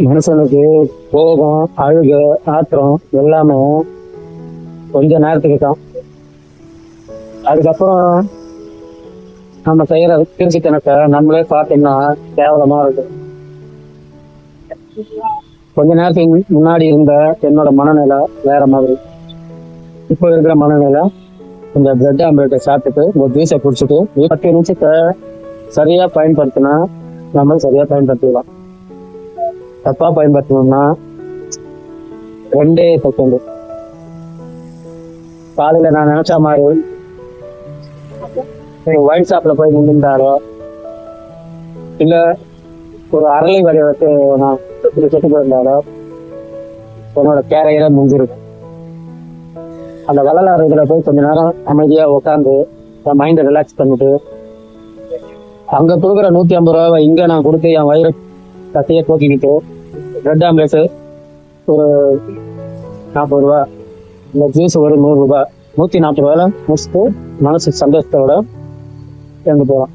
மனுஷனுக்கு கோபம் அழுகு ஆத்திரம் எல்லாமே கொஞ்ச நேரத்துக்கு தான் அதுக்கப்புறம் நம்ம செய்யற திருச்சித்தனத்தை நம்மளே பார்த்தோம்னா கேவலமா இருக்கு கொஞ்ச நேரத்துக்கு முன்னாடி இருந்த என்னோட மனநிலை வேற மாதிரி. இப்போ இருக்கிற மனநிலை இந்த பிரெட் ஆம்பேட்டை சாப்பிட்டுட்டு ஒரு ஜூஸை குடிச்சிட்டு பத்து நிமிஷத்தை சரியா பயன்படுத்தினா நம்ம சரியா பயன்படுத்திக்கலாம். தப்பா பயன்படுத்தணும்னா ரெண்டே செகண்ட் காலையில நான் நினைச்ச மாதிரி ஒயின் ஷாப்ல போய் நின்றுந்தாரோ இல்ல ஒரு அரளி வரைய வச்சு நான் செட்டு போயிருந்தாரோ உன்னோட கேரையில முடிஞ்சிருக்கு அந்த வரலாறு இதுல போய் கொஞ்ச நேரம் அமைதியா உட்காந்து என் மைண்டை ரிலாக்ஸ் பண்ணிட்டு அங்க கொடுக்குற நூத்தி ஐம்பது ரூபாவை இங்க நான் கொடுத்து என் வயிறு கத்தையை போக்கிக்கிட்டு ரெட் ஆம்லேட்டு ஒரு நாற்பது ரூபா. இந்த ஜூஸ் ஒரு நூறு நூற்றி நூத்தி நாற்பது ரூபாயில முடிச்சுட்டு மனசு சந்தோஷத்தோட இறந்து போகலாம்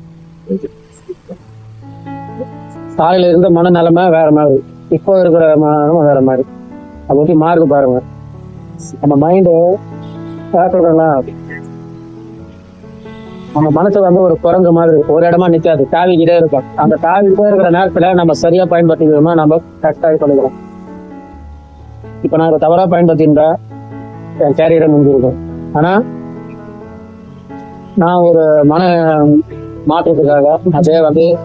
காலையில இருந்த மனநிலைமை வேற மாதிரி. இப்போ இருக்கிற மனநிலைமை வேற மாதிரி. அதை பத்தி மாறுது பாருங்க. நம்ம மைண்டு நம்ம மனசு வந்து ஒரு குரங்கு மாதிரி ஒரு இடமா நிக்காது. தாவிக்கிட்டே இருக்கும் அந்த தாவிக்கிட்டே இருக்கிற நேரத்துல நம்ம சரியா பயன்படுத்திக்கிறோமா நம்ம கரெக்டாக சொல்லுகிறோம் இப்ப நான் இதை தவறா பயன்படுத்தியிருந்தா என் கேரியரை முடிஞ்சிருக்கும் ஆனா நான் ஒரு மன மாற்றத்துக்காக அதே வந்து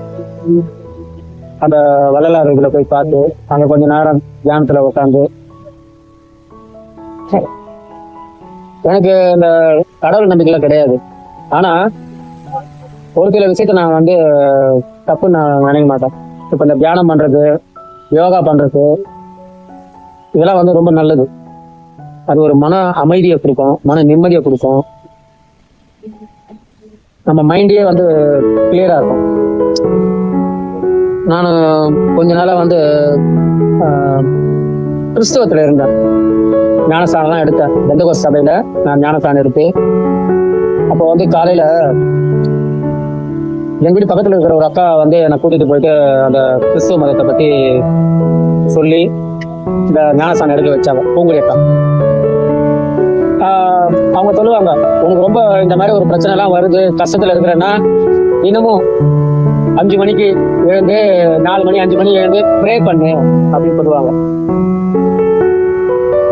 அந்த வள்ளலாறுகளை இதுல போய் பார்த்து அங்க கொஞ்ச நேரம் தியானத்துல உட்காந்து எனக்கு இந்த கடவுள் நம்பிக்கைலாம் கிடையாது. ஆனா ஒரு சில விஷயத்த நான் வந்து தப்பு நான் நினைக்க மாட்டேன். இப்ப இந்த தியானம் பண்றது யோகா பண்றது இதெல்லாம் வந்து ரொம்ப நல்லது. அது ஒரு மன அமைதியை கொடுக்கும் மன நிம்மதியை கொடுக்கும். நம்ம மைண்டே வந்து கிளியரா இருக்கும். நான் கொஞ்ச நாளா வந்து கிறிஸ்தவத்துல இருந்தேன். ஞானஸ்தானம்லாம் எடுத்தேன். பெந்தகோஸ் சபையில நான் ஞானசாலம் எடுத்து அப்போ வந்து காலையில எங்க வீட்டு பக்கத்துல இருக்கிற ஒரு அக்கா வந்து என்னை கூட்டிட்டு போயிட்டு அந்த கிறிஸ்துவ மதத்தை பத்தி சொல்லி இந்த ஞானசான எடுக்க வச்சாங்க. பூங்குடி அக்கா. அவங்க சொல்லுவாங்க உனக்கு ரொம்ப இந்த மாதிரி ஒரு பிரச்சனை எல்லாம் வருது கஷ்டத்துல இருக்கிறேன்னா இன்னமும் அஞ்சு மணிக்கு எழுந்து நாலு மணி அஞ்சு மணி எழுந்து ப்ரே பண்ணு அப்படின்னு சொல்லுவாங்க.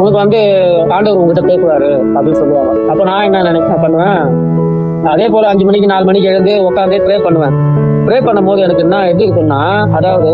உனக்கு வந்து ஆண்டவர் உங்ககிட்ட பேசுவாரு அப்படின்னு சொல்லுவாங்க. அப்ப நான் என்ன நினைப்பேன் பண்ணுவேன்? அதே போல அஞ்சு மணிக்கு நாலு மணிக்கு எழுந்து உட்காந்து ப்ரே பண்ணுவேன். ப்ரே பண்ணும்போது எனக்கு என்ன எப்படி இருக்குன்னா அதாவது